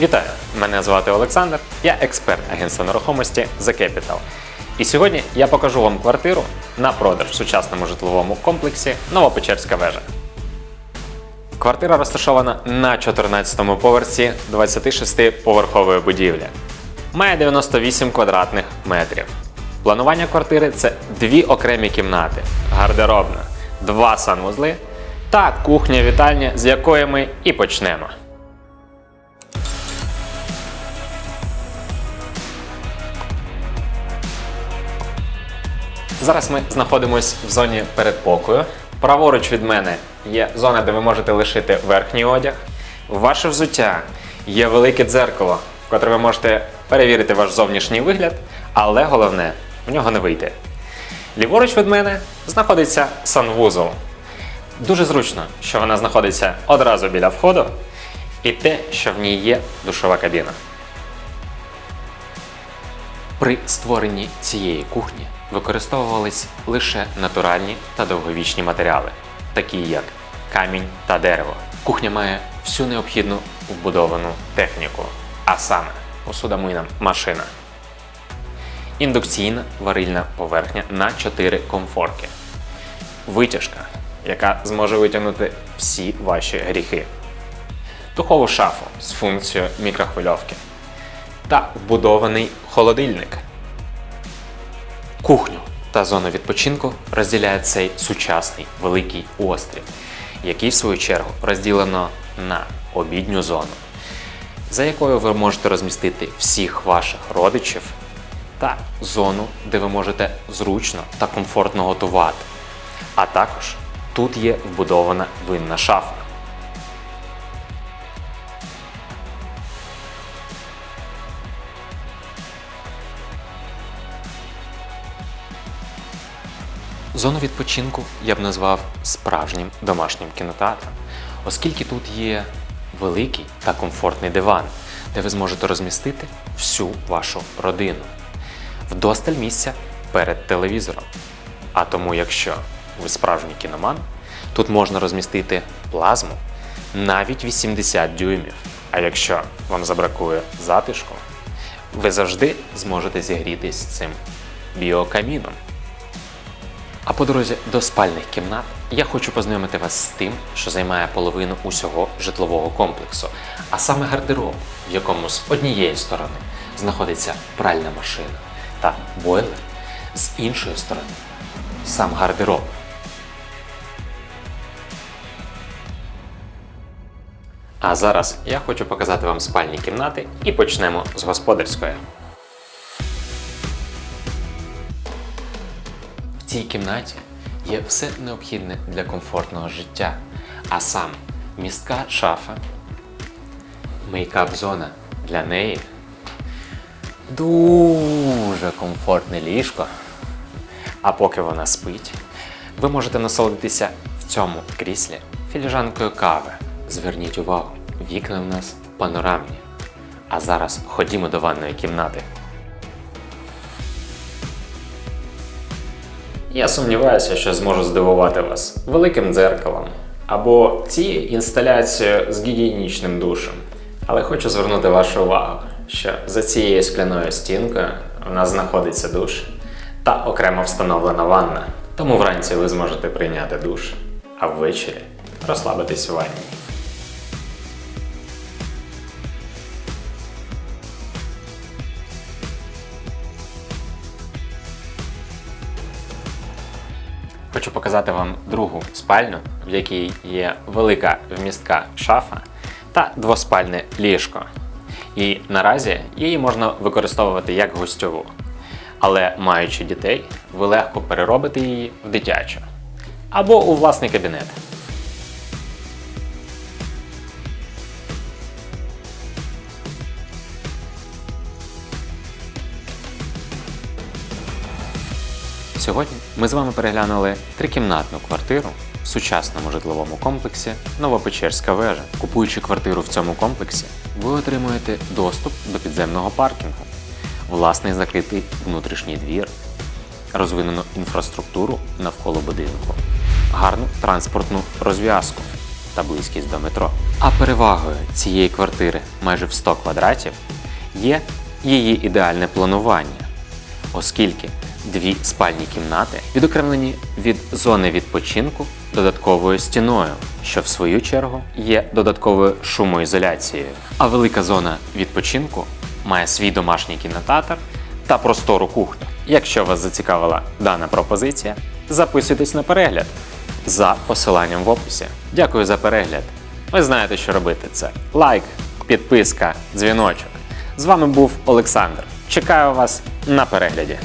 Вітаю! Мене звати Олександр, я експерт агентства нерухомості The Capital. І сьогодні я покажу вам квартиру на продаж в сучасному житловому комплексі Новопечерська вежа. Квартира розташована на 14-му поверсі 26-поверхової будівлі. Має 98 квадратних метрів. Планування квартири це дві окремі кімнати, гардеробна, два санвузли та кухня-вітальня, з якої ми і почнемо. Зараз ми знаходимося в зоні передпокою. Праворуч від мене є зона, де ви можете лишити верхній одяг. Ваше взуття є велике дзеркало, в котре ви можете перевірити ваш зовнішній вигляд, але головне в нього не вийти. Ліворуч від мене знаходиться санвузол. Дуже зручно, що вона знаходиться одразу біля входу, і те, що в ній є душова кабіна. При створенні цієї кухні використовувались лише натуральні та довговічні матеріали, такі як камінь та дерево. Кухня має всю необхідну вбудовану техніку, а саме посудомийна машина. Індукційна варильна поверхня на 4 комфорки. Витяжка, яка зможе витягнути всі ваші гріхи. Духову шафу з функцією мікрохвильовки та вбудований холодильник. Кухню та зону відпочинку розділяє цей сучасний великий острів, який в свою чергу розділено на обідню зону, за якою ви можете розмістити всіх ваших родичів, та зону, де ви можете зручно та комфортно готувати. А також тут є вбудована винна шафа. Зону відпочинку я б назвав справжнім домашнім кінотеатром, оскільки тут є великий та комфортний диван, де ви зможете розмістити всю вашу родину. Вдосталь місця перед телевізором. А тому, якщо ви справжній кіноман, тут можна розмістити плазму навіть 80 дюймів. А якщо вам забракує затишку, ви завжди зможете зігрітись цим біокаміном. А по дорозі до спальних кімнат я хочу познайомити вас з тим, що займає половину усього житлового комплексу, а саме гардероб, в якому з однієї сторони знаходиться пральна машина та бойлер, з іншої сторони сам гардероб. А зараз я хочу показати вам спальні кімнати і почнемо з господарської. В цій кімнаті є все необхідне для комфортного життя, а саме містка шафа, мейкап-зона для неї, дуже комфортне ліжко. А поки вона спить, ви можете насолодитися в цьому кріслі філіжанкою кави. Зверніть увагу, вікна в нас панорамні. А зараз ходімо до ванної кімнати. Я сумніваюся, що зможу здивувати вас великим дзеркалом або цією інсталяцією з гігієнічним душем. Але хочу звернути вашу увагу, що за цією скляною стінкою у нас знаходиться душ та окремо встановлена ванна. Тому вранці ви зможете прийняти душ, а ввечері розслабитись у ванні. Хочу показати вам другу спальню, в якій є велика вмістка шафа та двоспальне ліжко. І наразі її можна використовувати як гостьову. Але маючи дітей, ви легко переробите її в дитячу або у власний кабінет. Сьогодні ми з вами переглянули трикімнатну квартиру в сучасному житловому комплексі Новопечерська вежа. Купуючи квартиру в цьому комплексі, ви отримуєте доступ до підземного паркінгу, власний закритий внутрішній двір, розвинену інфраструктуру навколо будинку, гарну транспортну розв'язку, та близькість до метро. А перевагою цієї квартири майже в 100 квадратів є її ідеальне планування, оскільки дві спальні кімнати відокремлені від зони відпочинку додатковою стіною, що в свою чергу є додатковою шумоізоляцією. А велика зона відпочинку має свій домашній кінотеатр та простору кухню. Якщо вас зацікавила дана пропозиція, записуйтесь на перегляд за посиланням в описі. Дякую за перегляд. Ви знаєте, що робити це. Лайк, підписка, дзвіночок. З вами був Олександр. Чекаю вас на перегляді.